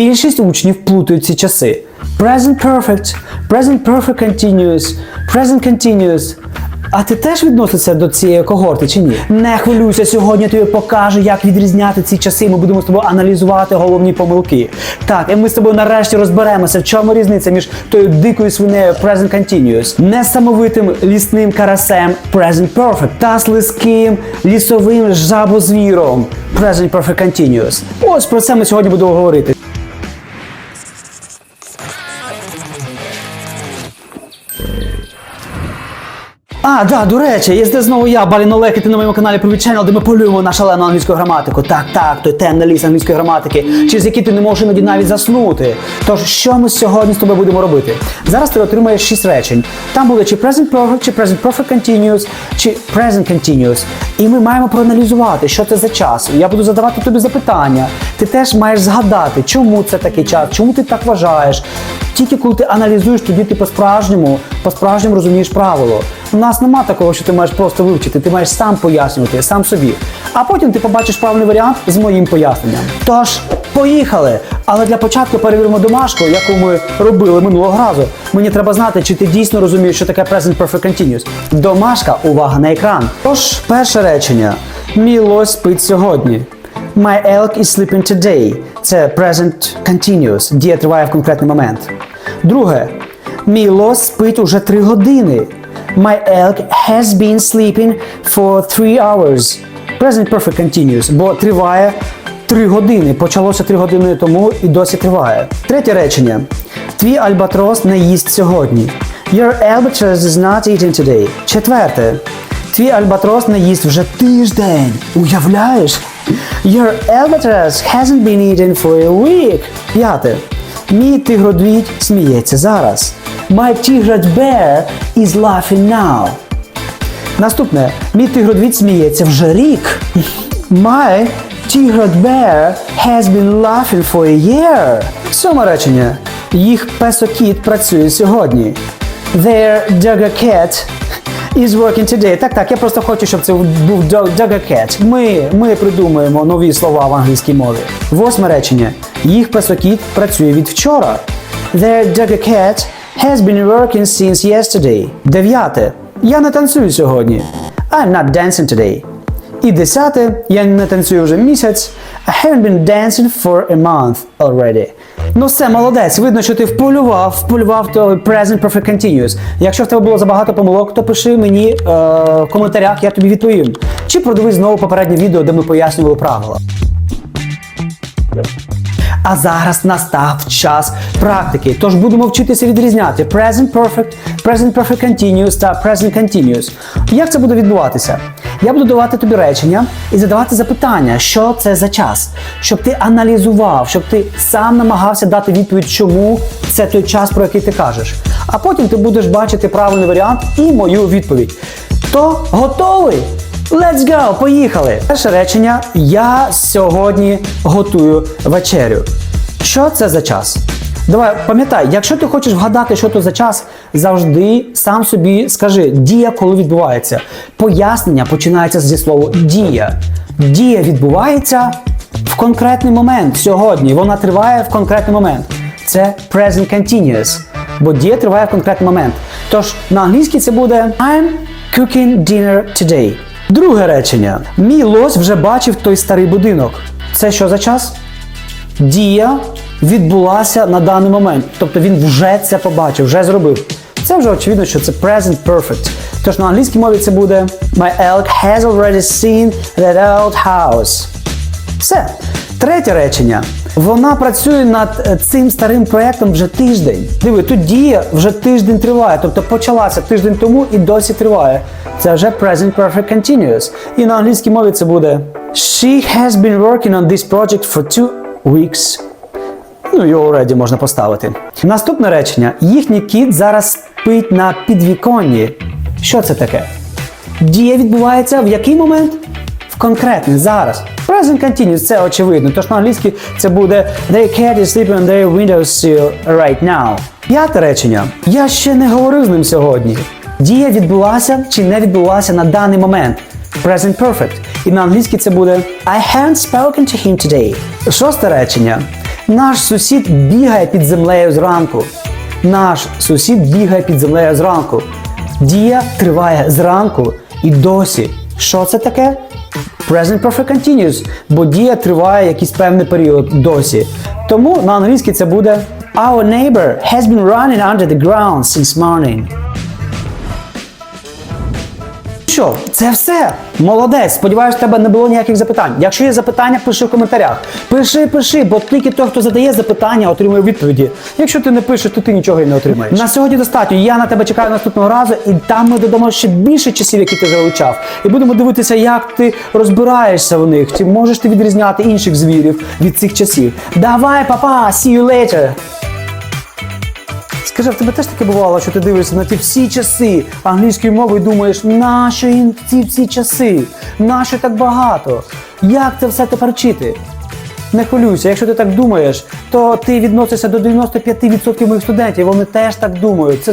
Більшість учнів плутають ці часи. Present perfect, present perfect continuous, present continuous. А ти теж відносишся до цієї когорти чи ні? Не хвилюйся, сьогодні я тобі покажу, як відрізняти ці часи. Ми будемо з тобою аналізувати головні помилки. Так, і ми з тобою нарешті розберемося, в чому різниця між тою дикою свинею present continuous, несамовитим лісним карасем present perfect та слизьким лісовим жабозвіром present perfect continuous. Ось про це ми сьогодні будемо говорити. А, да, до речі, є здесь знову я, Балін Олег, і ти на моєму каналі Привіт де ми полюємо на шалену англійську граматику. Так, так, той темний ліс англійської граматики, через який ти не можеш іноді навіть заснути. Тож, що ми сьогодні з тобою будемо робити? Зараз ти отримаєш 6 речень. Там буде чи present perfect, чи present perfect continuous, чи present continuous. І ми маємо проаналізувати, що це за час. Я буду задавати тобі запитання. Ти теж маєш згадати, чому це такий час, чому ти так вважаєш. Тільки коли ти аналізуєш, тоді ти по-справжньому, по-справжньому розумієш правило. У нас нема такого, що ти маєш просто вивчити, ти маєш сам пояснювати, сам собі. А потім ти побачиш правильний варіант з моїм поясненням. Тож, поїхали! Але для початку перевіримо домашку, яку ми робили минулого разу. Мені треба знати, чи ти дійсно розумієш, що таке Present Perfect Continuous. Домашка, увага на екран. Тож, перше речення. Мій лось спить сьогодні. My elk is sleeping today. Це present continuous. Дія триває в конкретний момент. Друге. Мій лось спить уже три години. My elk has been sleeping for three hours. Present perfect continuous, бо триває три години. Почалося три години тому і досі триває. Третє речення. Твій альбатрос не їсть сьогодні. Your albatross is not eating today. Четверте. Твій альбатрос не їсть вже тиждень. Уявляєш? Your albatross hasn't been eaten for a week. П'яте. Мій тигродвідь сміється зараз. My tigrat bear is laughing now. Наступне. Мій тигродвідь сміється вже рік. My tigrat bear has been laughing for a year. Сьоме речення. Їх песокіт працює сьогодні. Their dogger cat is working today. Так, так, я просто хочу, щоб це був dog- dogger cat. Ми, ми придумаємо нові слова в англійській мові. Восьме речення. Їх песокіт працює від вчора. Their dogger cat has been working since yesterday. Дев'яте. Я не танцюю сьогодні. I'm not dancing today. І десяте. Я не танцюю вже місяць. I haven't been dancing for a month already. Ну все, молодець. Видно, що ти вполював, вполював то present perfect continuous. Якщо в тебе було забагато помилок, то пиши мені е, в коментарях, я тобі відповім. Чи продивись знову попереднє відео, де ми пояснювали правила. А зараз настав час практики. Тож будемо вчитися відрізняти present perfect, present perfect continuous та present continuous. Як це буде відбуватися? Я буду давати тобі речення і задавати запитання, що це за час, щоб ти аналізував, щоб ти сам намагався дати відповідь, чому це той час, про який ти кажеш. А потім ти будеш бачити правильний варіант і мою відповідь. То готовий? Let's go! Поїхали! Перше речення. Я сьогодні готую вечерю. Що це за час? Давай, пам'ятай, якщо ти хочеш вгадати, що це за час, завжди сам собі скажи дія, коли відбувається. Пояснення починається зі слова дія. Дія відбувається в конкретний момент сьогодні. Вона триває в конкретний момент. Це present continuous, бо дія триває в конкретний момент. Тож на англійській це буде I'm cooking dinner today. Друге речення. Мій лось вже бачив той старий будинок. Це що за час? Дія відбулася на даний момент. Тобто він вже це побачив, вже зробив. Це вже очевидно, що це present perfect. Тож на англійській мові це буде My elk has already seen that old house. Все. Третє речення. Вона працює над е, цим старим проєктом вже тиждень. Диви, тут дія вже тиждень триває, тобто почалася тиждень тому і досі триває. Це вже present perfect continuous. І на англійській мові це буде She has been working on this project for two weeks. Ну і already можна поставити. Наступне речення. Їхній кіт зараз спить на підвіконні. Що це таке? Дія відбувається в який момент? В конкретний зараз. Present continuous це очевидно. Тож на англійській це буде Their cat is sleeping on their windowsill right now. П'яте речення. Я ще не говорив з ним сьогодні. Дія відбулася чи не відбулася на даний момент. Present perfect. І на англійській це буде I haven't spoken to him today. Шосте речення. Наш сусід бігає під землею зранку. Наш сусід бігає під землею зранку. Дія триває зранку і досі. Що це таке? Present Perfect Continuous, бо дія триває якийсь певний період досі. Тому на англійській це буде Our neighbor has been running under the ground since morning. Що, це все? Молодець. Сподіваюсь, в тебе не було ніяких запитань. Якщо є запитання, пиши в коментарях. Пиши, пиши, бо тільки той, хто задає запитання, отримує відповіді. Якщо ти не пишеш, то ти нічого і не отримаєш. На сьогодні достатньо. Я на тебе чекаю наступного разу, і там ми додамо ще більше часів, які ти залучав. І будемо дивитися, як ти розбираєшся в них. Чи можеш ти відрізняти інших звірів від цих часів. Давай, папа, see you later! Скажи, в тебе теж таке бувало, що ти дивишся на ті всі часи англійської мови і думаєш, нащо їм ці всі часи? Нащо так багато? Як це все тепер вчити? Не хвилюйся, якщо ти так думаєш, то ти відносишся до 95% моїх студентів, вони теж так думають. Це